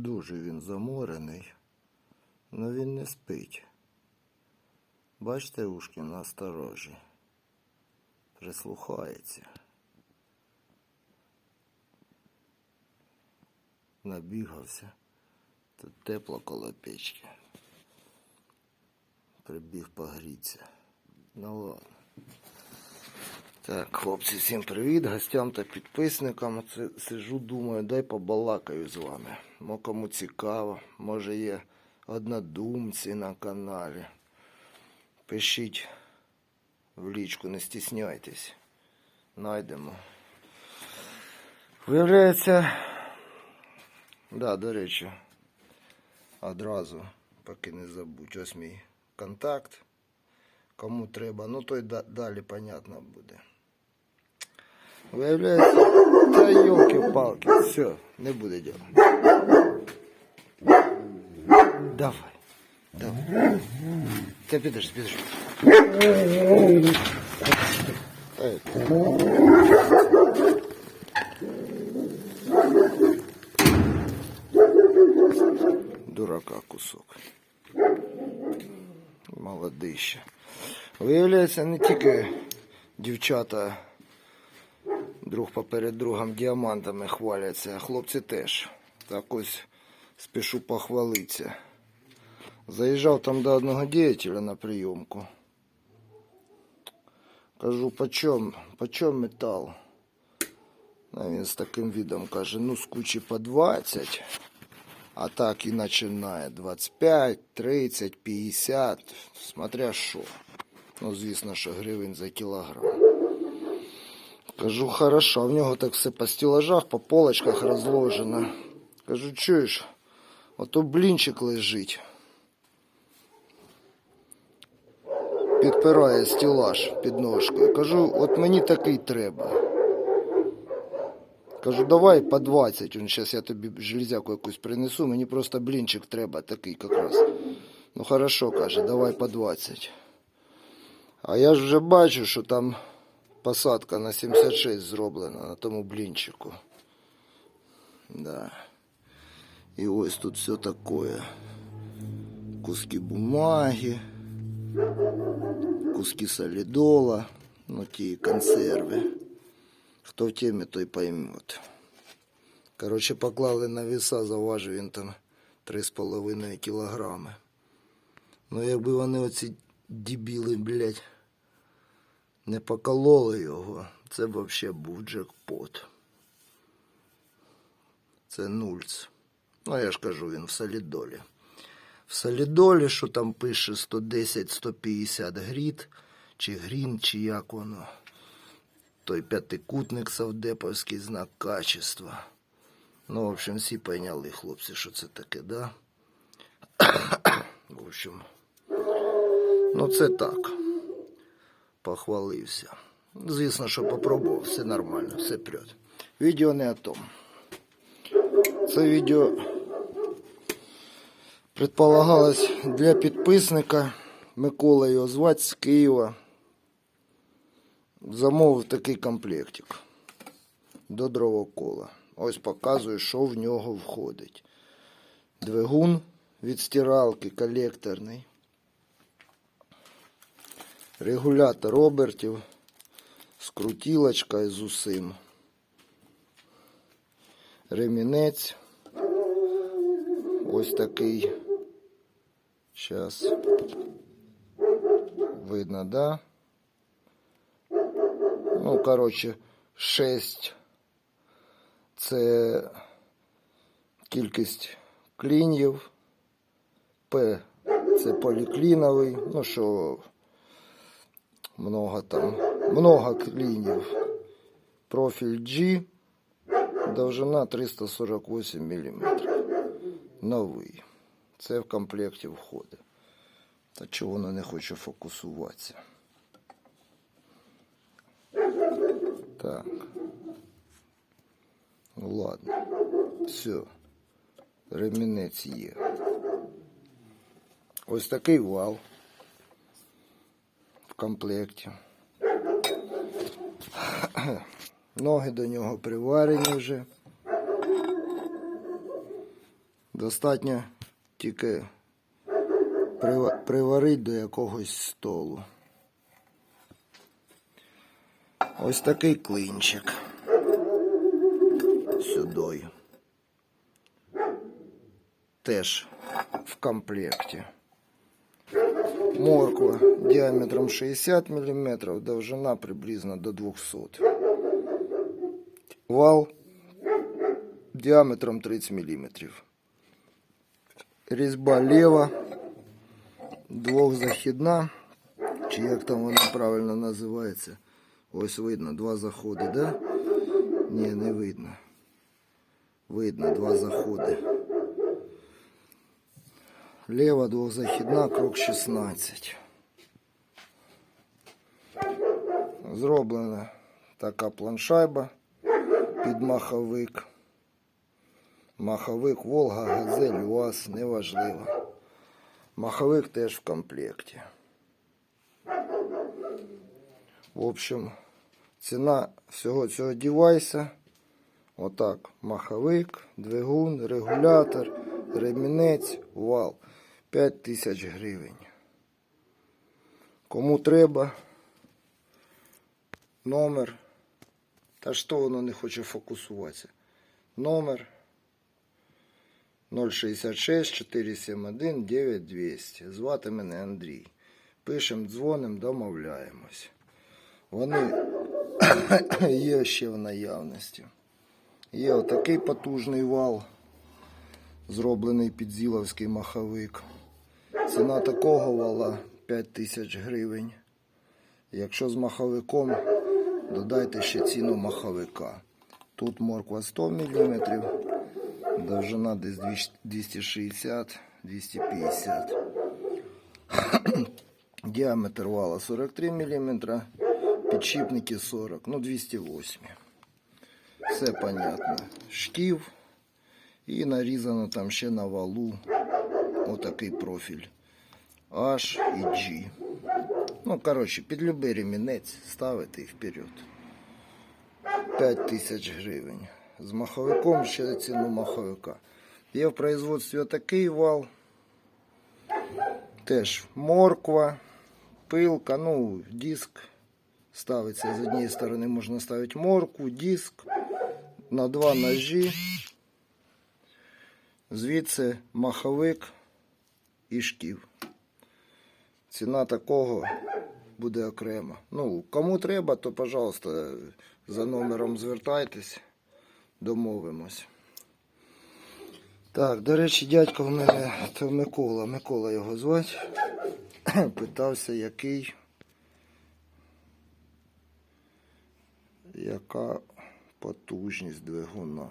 Дуже він заморений, але він не спить. Бачите, ушки насторожі. Прислухається. Набігався. Тут тепло коло печки. Прибіг погріться. Ну ладно. Так, хлопці, всім привіт, гостям та підписникам. Сижу, думаю, дай побалакаю з вами. Мо кому цікаво, може є однодумці на каналі. Пишіть в лічку, не стісняйтесь. Найдемо. Виявляється, да, до речі, одразу, поки не забудь, ось мій контакт. Кому треба, ну то й далі понятно буде. Виявляється, та йолки-палки, все, не буде діла. Давай. Давай. Та підеш, підеш. Дурака кусок. Молодий ще. Виявляється, не тільки дівчата друг поперед другом діамантами хваляться, а хлопці теж. Так ось спішу похвалитися. Заїжджав там до одного діятеля на прийомку. Кажу, почем, почем метал? А він з таким відом каже, ну з кучі по 20. А так і починає 25, 30, 50, смотря що. Ну, звісно, що гривень за кілограм. Кажу, хорошо, в нього так все по стелажах, по полочках розложено. Кажу, чуєш, ото блінчик лежить. Підпирає стелаж під ножкою. Кажу, от мені такий треба. Кажу, давай по 20. Он зараз я тобі железяку якусь принесу, мені просто блінчик треба такий якраз. Ну хорошо, каже, давай по 20. А я ж вже бачу, що там посадка на 76 зроблена на тому блінчику. Да. І ось тут все таке. Куски бумаги, куски солідола, ну ті консерви. Хто в темі, той поймет. Коротше, поклали на віса, заважив він там 3,5 кілограми. Ну, якби вони оці дебіли, блядь, не покололи його, це взагалі був джекпот. Це нульц. Ну, я ж кажу, він в солідолі. В солідолі, що там пише 110-150 гріт, чи грін, чи як воно той п'ятикутник совдеповський знак качества. Ну, в общем, всі поняли, хлопці, що це таке, да? В общем, ну це так. Похвалився. Звісно, що попробував, все нормально, все прет. Відео не о том. Це відео предполагалось для підписника Микола його звати з Києва замовив такий комплектик до дровокола. Ось показую, що в нього входить. Двигун від стиралки колекторний. Регулятор обертів з крутілочкою з усім. Ремінець. Ось такий. Зараз видно, да? Ну, коротше, 6 це кількість клінів. П це полікліновий. Ну що много там. Много клінів. Профіль G. Довжина 348 мм. Новий. Це в комплекті входить. Та чого воно не хоче фокусуватися? Так. Ну ладно. Все. Ремінець є. Ось такий вал в комплекті. Ноги до нього приварені вже. Достатньо тільки прива- приварити до якогось столу. Ось такий клинчик. Сюди. Теж в комплекті. Морква діаметром 60 мм, довжина приблизно до 200 Вал діаметром 30 мм. Різьба лева, двохзахідна, чи як там вона правильно називається. Ось видно, два заходи, да? Ні, не видно. Видно, два заходи. Лева двохзахідна, крок 16. Зроблена така планшайба під маховик. Маховик Волга, Газель, УАЗ, неважливо. Маховик теж в комплекті. В общем, ціна всього цього девайса. Отак. Маховик, двигун, регулятор, ремінець, вал. 5 тисяч гривень. Кому треба, номер. Та що воно не хоче фокусуватися? Номер 066 471 9200. Звати мене Андрій. Пишемо, дзвонимо, домовляємось. Вони є ще в наявності. Є отакий потужний вал, зроблений під зіловський маховик. Ціна такого вала 5 тисяч гривень. Якщо з маховиком, додайте ще ціну маховика. Тут морква 100 мм, довжина десь 260-250. Діаметр вала 43 мм, підшипники 40, ну 208. Все понятно. Шків і нарізано там ще на валу отакий профіль. H і G. Ну, коротше, під любий ремінець ставити і вперед. 5 тисяч гривень. З маховиком ще ціну маховика. Є в производстві отакий вал. Теж морква, пилка, ну, диск ставиться. З однієї сторони можна ставити моркву, диск на два ножі. Звідси маховик і шків. Ціна такого буде окремо. Ну, кому треба, то, пожалуйста, за номером звертайтесь, домовимось. Так, до речі, дядько в мене то Микола, Микола його звати. Питався, який. Яка потужність двигуна.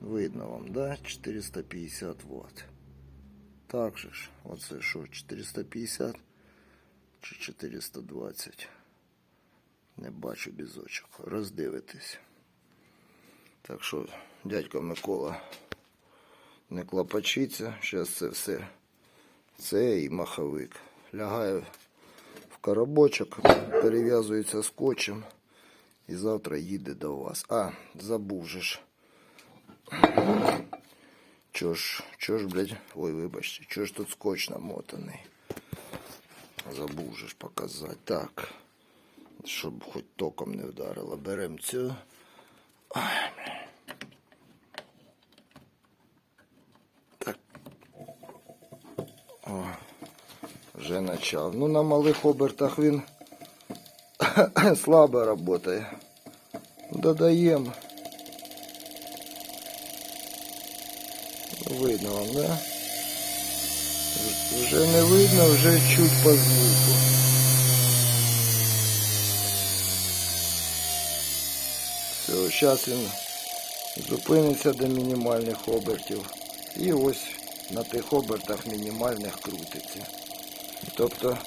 Видно вам, да? 450 Вт. Так же ж, оце що, 450 чи 420. Не бачу без очок. Роздивитись. Так що, дядько Микола, не клопочіться. Зараз це все. Це і маховик. Лягаю в коробочок, перев'язується скотчем. І завтра їде до вас. А, забув же ж. Чо ж, чо ж, блядь, ой, вибачте, чо ж тут скотч намотаний? Забув же ж показати. Так. Щоб хоч током не вдарило. Беремо цю. Ай. Так. О, вже почав. Ну, на малих обертах він слабо працює. Додаємо. Видно вам, да? Вже не видно, вже чуть по звуку. Все, зараз він зупиниться до мінімальних обертів. І ось на тих обертах мінімальних крутиться. Тобто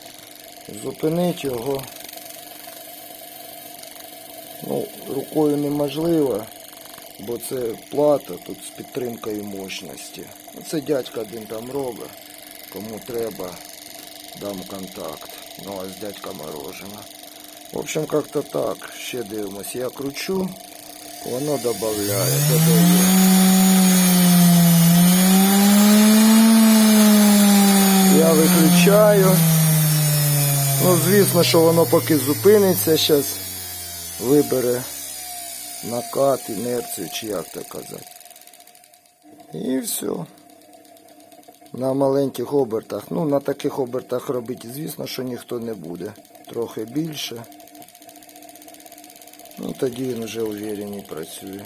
зупинити його ну, рукою неможливо, бо це плата тут з підтримкою мощності. Ну, Це дядька один там робить. Кому треба, дам контакт. Ну а з дядька морожена. В общем, как-то так. Ще дивимось. Я кручу, воно додає. Я виключаю. Ну, звісно, що воно поки зупиниться, зараз вибере накат, інерцію, чи як так казати. І все. На маленьких обертах. Ну, на таких обертах робити, звісно, що ніхто не буде. Трохи більше. Ну, тоді він вже уверені працює.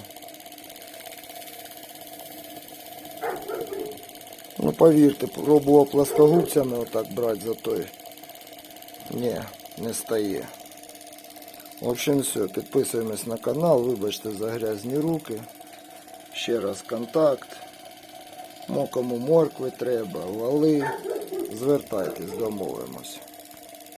Ну, повірте, пробував пласкогубцями отак брати за той. Ні, не стає. В общем, все, підписуємось на канал, вибачте за грязні руки. Ще раз контакт. Мокому кому моркви треба, вали. Звертайтесь, домовимось.